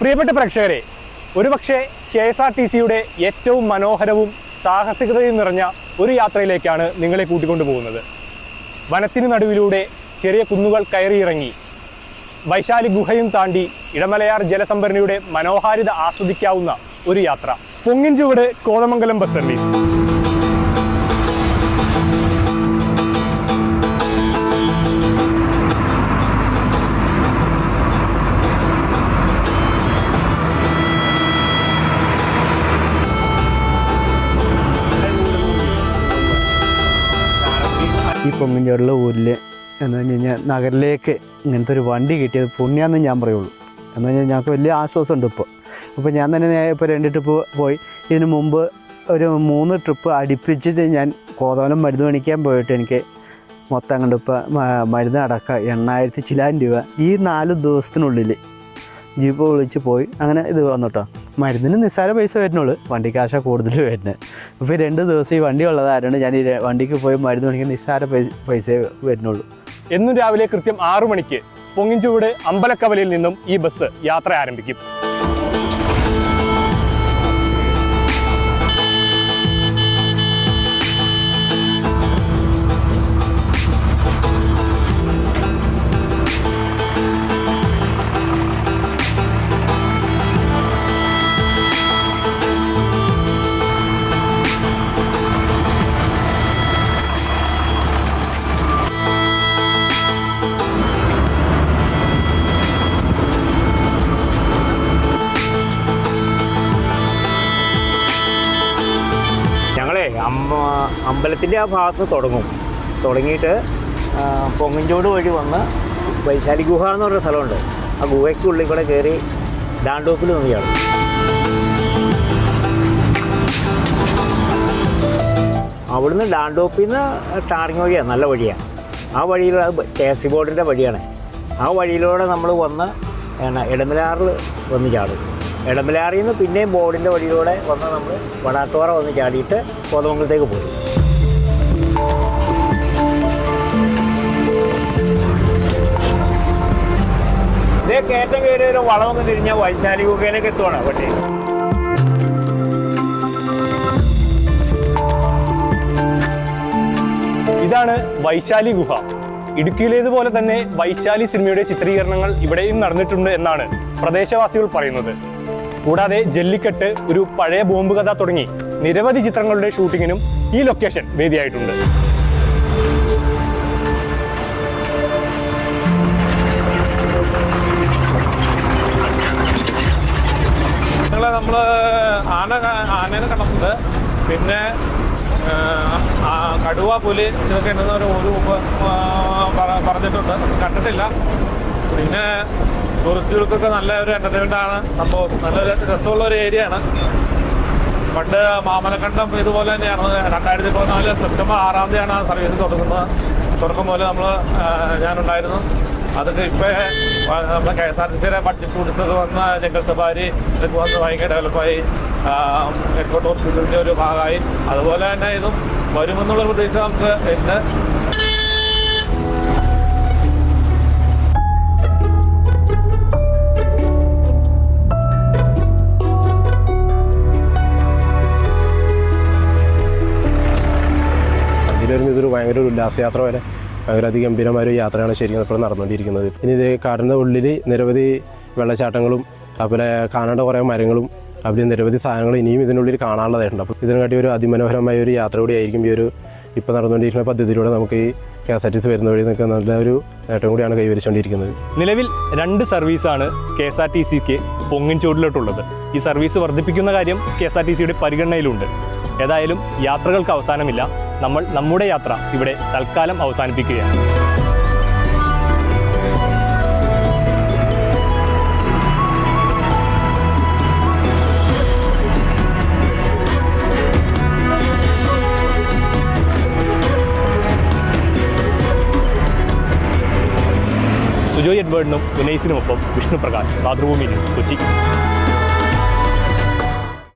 പ്രിയപ്പെട്ട പ്രേക്ഷകരെ ഒരുപക്ഷെ കെ എസ് ആർ ടി സിയുടെ ഏറ്റവും മനോഹരവും സാഹസികതയും നിറഞ്ഞ ഒരു യാത്രയിലേക്കാണ് നിങ്ങളെ കൂട്ടിക്കൊണ്ടു പോകുന്നത്. വനത്തിന് നടുവിലൂടെ ചെറിയ കുന്നുകൾ കയറിയിറങ്ങി വൈശാലി ഗുഹയും താണ്ടി ഇടമലയാർ ജലസംഭരണിയുടെ മനോഹാരിത ആസ്വദിക്കാവുന്ന ഒരു യാത്ര. പൊങ്ങിൻചുവട് കോതമംഗലം ബസ് സർവീസ് ഈ പൊങ്ങിഞ്ചോടുള്ള ഊരിൽ എന്ന് പറഞ്ഞു കഴിഞ്ഞാൽ നഗരിലേക്ക് ഇങ്ങനത്തെ ഒരു വണ്ടി കിട്ടിയത് പുണ്യാന്ന് ഞാൻ പറയുള്ളൂ. എന്ന് പറഞ്ഞാൽ ഞങ്ങൾക്ക് വലിയ ആശ്വാസമുണ്ട് ഇപ്പോൾ അപ്പോൾ ഞാൻ തന്നെ ഇപ്പോൾ രണ്ട് ട്രിപ്പ് പോയി. ഇതിന് മുമ്പ് ഒരു മൂന്ന് ട്രിപ്പ് അടുപ്പിച്ചിട്ട് ഞാൻ കോതോലം മരുന്ന് മേടിക്കാൻ പോയിട്ട് എനിക്ക് മൊത്തം അങ്ങോട്ട് ഇപ്പോൾ മരുന്ന് അടക്കം എണ്ണായിരത്തി ചിലായിരം രൂപ ഈ നാല് ദിവസത്തിനുള്ളിൽ ജീപ്പ് വിളിച്ച് പോയി. അങ്ങനെ ഇത് വന്നു കേട്ടോ മരുന്നിന് നിസ്സാര പൈസ വരുന്നുള്ളൂ. വണ്ടി കാശ കൂടുതൽ വരുന്നത്. ഇപ്പോൾ ഈ രണ്ട് ദിവസം ഈ വണ്ടി ഉള്ളതായതുകൊണ്ട് ഞാൻ ഈ വണ്ടിക്ക് പോയി മരുന്ന് മേടിക്കാൻ നിസ്സാര പൈസ വരുന്നുള്ളൂ. എന്നും രാവിലെ കൃത്യം ആറു മണിക്ക് പൊങ്ങിഞ്ചൂട് അമ്പലക്കവലയിൽ നിന്നും ഈ ബസ് യാത്ര ആരംഭിക്കും. അമ്പ അമ്പലത്തിന്റെ ആ ഭാഗത്ത് തുടങ്ങും. തുടങ്ങിയിട്ട് പൊങ്ങിഞ്ചോട് വഴി വന്ന് വൈശാലി ഗുഹ എന്ന് പറഞ്ഞ സ്ഥലമുണ്ട്. ആ ഗുഹയ്ക്കുള്ളിൽ കൂടെ കയറി ഡാൻഡോപ്പിൽ നിന്ന് അവിടുന്ന് ഡാൻഡോപ്പിൽ നിന്ന് ടാറിങ് വഴിയാണ് നല്ല വഴിയാണ് ആ വഴിയിലുള്ള കെ സി ബോർഡിന്റെ വഴിയാണ്. ആ വഴിയിലൂടെ നമ്മൾ വന്ന് എന്നാ ഇടമലാറിൽ വന്ന് ചാടും. ഇടമലാറിൽ നിന്ന് പിന്നെയും ബോർഡിന്റെ വഴിയിലൂടെ വന്ന് നമ്മൾ വടാത്തോറ വന്ന് ചാടിയിട്ട് കോതമംഗലത്തേക്ക് പോയി. ഇതേ കയറ്റം കയറി ഒരു വളമൊക്കെ തിരിഞ്ഞാൽ വൈശാലി ഗുഹയിലേക്ക് എത്തുവാണ് പട്ടി ഇതാണ് വൈശാലി ഗുഹ. ഇടുക്കിയിലേതുപോലെ തന്നെ വൈശാലി സിനിമയുടെ ചിത്രീകരണങ്ങൾ ഇവിടെയും നടന്നിട്ടുണ്ട് എന്നാണ് പ്രദേശവാസികൾ പറയുന്നത്. കൂടാതെ ജല്ലിക്കെട്ട് ഒരു പഴയ ബോംബ് കഥ തുടങ്ങി. നിരവധി ചിത്രങ്ങളുടെ ഷൂട്ടിങ്ങിനും ഈ ലൊക്കേഷൻ വേദിയായിട്ടുണ്ട്. നമ്മൾ ആന ആനേനെ കണ്ടിട്ടുണ്ട്. പിന്നെ കടുവ പുലി ഇതൊക്കെ ഉണ്ടെന്ന് ഒരു പറഞ്ഞിട്ടുണ്ട്. കണ്ടിട്ടില്ല. പിന്നെ ടൂറിസ്റ്റുകൾക്കൊക്കെ നല്ല ഒരു എന്റർടൈൻമെന്റ് ആണ്. സംഭവം നല്ലൊരു രസമുള്ള ഒരു ഏരിയ ആണ്. പണ്ട് മാമലക്കണ്ടം ഇതുപോലെ തന്നെയാണ്. രണ്ടായിരത്തി പതിനാല് സെപ്റ്റംബർ ആറാം തീയതിയാണ് സർവീസ് തുടങ്ങുന്നത്. തുടക്കം പോലെ നമ്മൾ ഞാനുണ്ടായിരുന്നു. അതൊക്കെ ഇപ്പോൾ നമ്മുടെ കെ എസ് ആർ ടി സിയുടെ ബഡ്ജറ്റ് ടൂറിസ്റ്റ് വന്ന ജംഗൽ സഫാരി ഇതൊക്കെ വന്ന് ഭയങ്കര ഡെവലപ്പായി എക്കോ ടൂറിസത്തിന്റെ ഒരു ഭാഗമായി. അതുപോലെ തന്നെ ഇതും വരുമെന്നുള്ള പ്രതീക്ഷ നമുക്ക് ഉണ്ട്. ഇതൊരു ഭയങ്കര ഒരു ഉല്ലാസയാത്ര വരെ. ഭയങ്കര അതിഗംഭീരമായ ഒരു യാത്രയാണ് ശരിക്കും ഇപ്പോൾ നടന്നുകൊണ്ടിരിക്കുന്നത്. ഇനി ഇത് കാടിന്റെ ഉള്ളിൽ നിരവധി വെള്ളച്ചാട്ടങ്ങളും അതുപോലെ കാണേണ്ട കുറേ മരങ്ങളും അതിൽ നിരവധി സാധനങ്ങൾ ഇനിയും ഇതിനുള്ളിൽ കാണാനുള്ളതായിട്ടുണ്ട്. അപ്പോൾ ഇതിനെക്കാട്ടി ഒരു അതിമനോഹരമായ ഒരു യാത്ര കൂടിയായിരിക്കും ഈ ഒരു ഇപ്പോൾ നടന്നുകൊണ്ടിരിക്കുന്ന പദ്ധതിയിലൂടെ നമുക്ക് ഈ K S R T C വരുന്ന വഴി നിൽക്കുന്ന നല്ല ഒരു നേട്ടം കൂടിയാണ് കൈവരിച്ചുകൊണ്ടിരിക്കുന്നത്. നിലവിൽ രണ്ട് സർവീസാണ് കെ എസ് ആർ ടി സിക്ക് പൊങ്ങിൻചോടിലോട്ടുള്ളത്. ഈ സർവീസ് വർദ്ധിപ്പിക്കുന്ന കാര്യം കെ എസ് ആർ ടി സിയുടെ പരിഗണനയിലുണ്ട്. ഏതായാലും യാത്രകൾക്ക് അവസാനമില്ല. നമ്മൾ നമ്മുടെ യാത്ര ഇവിടെ തൽക്കാലം അവസാനിപ്പിക്കുകയാണ്. സുജോയ് എഡ്വേർഡിനും ഉനൈസിനുമൊപ്പം വിഷ്ണു പ്രകാശ് മാതൃഭൂമി ന്യൂസ് കൊച്ചി.